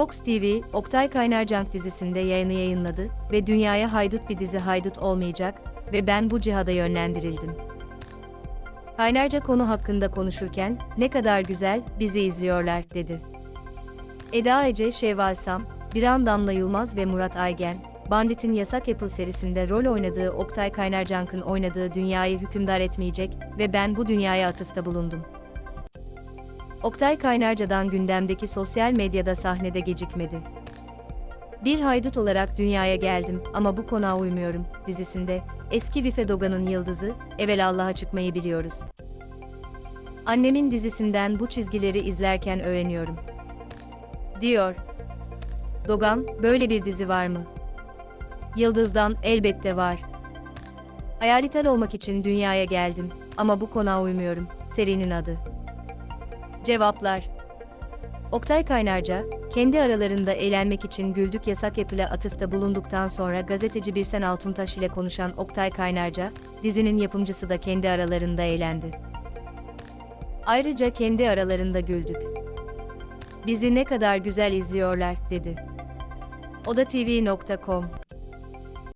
Fox TV, Oktay Kaynarcank dizisinde yayını yayınladı ve dünyaya haydut bir dizi haydut olmayacak ve ben bu cihada yönlendirildim. Kaynarca konu hakkında konuşurken, ne kadar güzel, bizi izliyorlar, dedi. Eda Ece, Şevval Sam, Biran Damla Yılmaz ve Murat Aygen, Bandit'in Yasak Apple serisinde rol oynadığı Oktay Kaynarcank'ın oynadığı dünyayı hükümdar etmeyecek ve ben bu dünyaya atıfta bulundum. Oktay Kaynarca'dan gündemdeki sosyal medyada sahnede gecikmedi. Bir haydut olarak dünyaya geldim ama bu konağa uymuyorum dizisinde eski Vife Doga'nın yıldızı Evelallah çıkmayı biliyoruz. Annemin dizisinden bu çizgileri izlerken öğreniyorum. Diyor. Dogan, böyle bir dizi var mı? Yıldız'dan elbette var. Hayalitel olmak için dünyaya geldim ama bu konağa uymuyorum. Serinin adı. Cevaplar Oktay Kaynarca, kendi aralarında eğlenmek için Güldük Yasak Yapı'la atıfta bulunduktan sonra gazeteci Birsen Altuntaş ile konuşan Oktay Kaynarca, dizinin yapımcısı da kendi aralarında eğlendi. Ayrıca kendi aralarında güldük. Bizi ne kadar güzel izliyorlar, dedi. odatv.com